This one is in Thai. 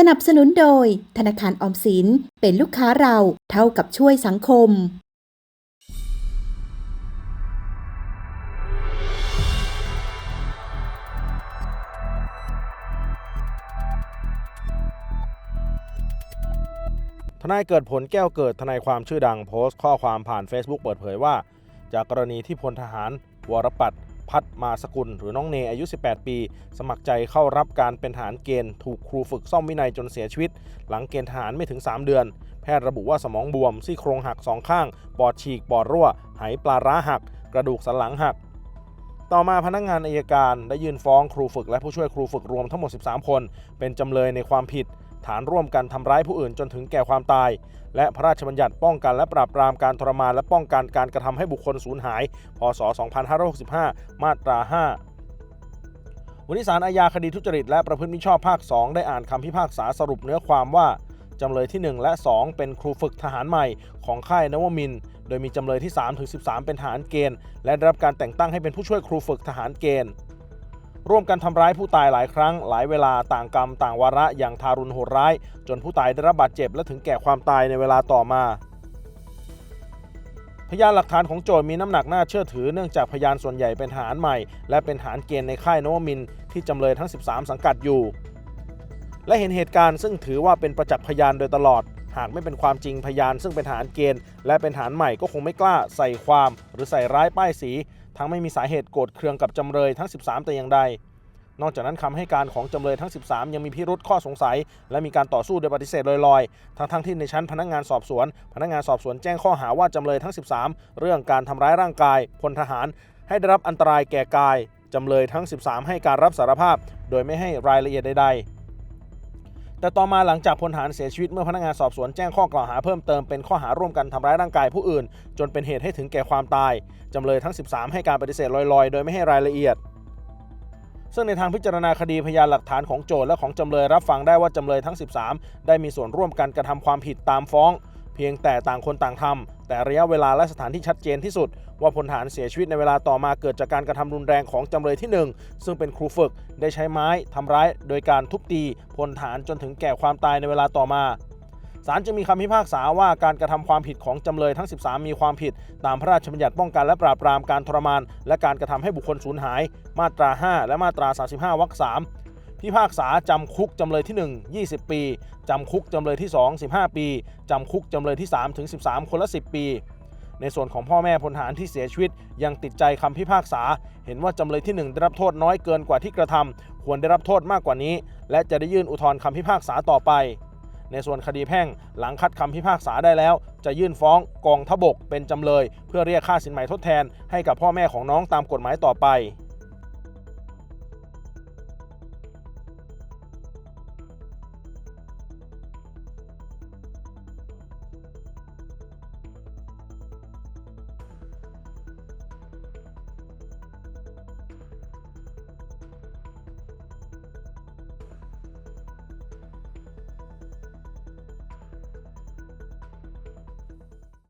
สนับสนุนโดย ธนาคารออมสินเป็นลูกค้าเราเท่ากับช่วยสังคม ทนายเกิดผลแก้วเกิดทนายความชื่อดังโพสต์ข้อความผ่าน Facebook เปิดเผยว่า จากกรณีที่พลทหาร วรปัตร พัฒมาสกุล หรือน้องเนอายุ 18 ปี สมัครใจเข้ารับการเป็นทหารเกณฑ์ ถูกครูฝึกซ่อมวินัยจนเสียชีวิต หลังเกณฑ์ทหารไม่ถึง 3 เดือน แพทย์ระบุว่าสมองบวม ซี่โครงหักสองข้าง ปอดฉีก ปอดรั่ว ไหปลาร้าหัก กระดูกสันหลังหักต่อมาพนักงานอายการได้ยื่นฟ้องครูฝึกและผู้ช่วยครูฝึกรวมทั้งหมด 13 คน เป็นจำเลยในความผิด ฐานร่วมกันทำร้ายผู้อื่นจนถึงแก่ความตาย และพระราชบัญญัติป้องกันและปราบปรามการทรมานและป้องกันการกระทำให้บุคคลสูญหาย พศ 2565 มาตรา 5วันนี้ศาลอาญาคดีทุจริตและประพฤติมิชอบภาค 2 ได้อ่านคำพิพากษาสรุปเนื้อความว่า จำเลยที่ 1 และ 2 เป็นครูฝึกทหารใหม่ของค่ายนวมิน โดยมีจำเลยที่3ถึง13 เป็นทหารเกณฑ์ และได้รับการแต่งตั้งให้เป็นผู้ช่วยครูฝึกทหารเกณฑ์ ร่วมกันทำร้ายผู้ตายหลายครั้ง หลายเวลาต่างกรรมต่างวาระอย่างทารุณโหดร้าย จนผู้ตายได้รับบาดเจ็บและถึงแก่ความตายในเวลาต่อมา พยานหลักฐานของโจทย์มีน้ำหนักน่าเชื่อถือเนื่องจากพยานส่วนใหญ่เป็นทหารใหม่ และเป็นทหารเกณฑ์ในค่ายนวมินที่จำเลยทั้ง 13 สังกัดอยู่ และเห็นเหตุการณ์ซึ่งถือว่าเป็นประจักษ์พยานโดยตลอดหากไม่เป็นความจริงพยานซึ่งเป็นทหารเกณฑ์ และเป็นทหารใหม่ก็คงไม่กล้าใส่ความหรือใส่ร้ายป้ายสี ทั้งไม่มีสาเหตุโกรธเคืองกับจำเลยทั้ง 13 แต่อย่างใด นอกจากนั้นคำให้การของจำเลยทั้ง 13 ยังมีพิรุษข้อสงสัย และมีการต่อสู้โดยปฏิเสธลอยๆ ทั้งๆที่ในชั้นพนักงานสอบสวน พนักงานสอบสวนแจ้งข้อหาว่าจำเลยทั้ง 13 เรื่องการทำร้ายร่างกายพลทหาร ให้ได้รับอันตรายแก่กายจำเลยทั้ง 13 ให้การรับสารภาพ โดยไม่ให้รายละเอียดใดๆ แต่ต่อมาหลังจากพลทหารเสียชีวิตเมื่อพนักงานสอบสวนแจ้งข้อกล่าวหาเพิ่มเติมเป็นข้อหาร่วมกันทำร้ายร่างกายผู้อื่น จนเป็นเหตุให้ถึงแก่ความตาย จำเลยทั้ง 13 ให้การปฏิเสธลอยๆ โดยไม่ให้รายละเอียด ซึ่งในทางพิจารณาคดีพยานหลักฐานของโจทย์และของจำเลยรับฟังได้ว่าจำเลยทั้ง 13 ได้มีส่วนร่วมกันกระทำความผิดตามฟ้อง เพียงแต่ต่างคนต่างทำแต่ระยะเวลาและสถานที่ชัดเจนที่สุด ว่าพลทหารเสียชีวิตในเวลาต่อมาเกิดจากการกระทำรุนแรงของจำเลยที่ 1 ซึ่งเป็นครูฝึกได้ใช้ไม้ทำร้ายโดยการทุบตีพลทหารจนถึงแก่ความตายในเวลาต่อมาศาลจึงมีคำพิพากษาว่าการกระทำความผิดของจำเลยทั้ง 13 มีความผิด ตามพระราชบัญญัติป้องกันและปราบปรามการทรมาน และการกระทำให้บุคคลสูญหาย มาตรา 5 และมาตรา 35 วรรค 3 พิพากษาจำคุกจำเลยที่ 1 20 ปี จำคุกจำเลยที่ 2 15 ปี จำคุกจำเลยที่ 3 ถึง 13 คนละ 10 ปี ในส่วนของพ่อแม่พลทหารที่เสียชีวิต ยังติดใจคำพิพากษา เห็นว่าจำเลยที่ 1 ได้รับโทษน้อยเกินกว่าที่กระทำควรได้รับโทษมากกว่านี้ และจะได้ยื่นอุทธรณ์คำพิพากษาต่อไป ในส่วนคดีแพ่งหลังคัดคำพิพากษาได้แล้ว จะยื่นฟ้องกองทบกเป็นจำเลย เพื่อเรียกค่าสินไหมทดแทน ให้กับพ่อแม่ของน้องตามกฎหมายต่อไป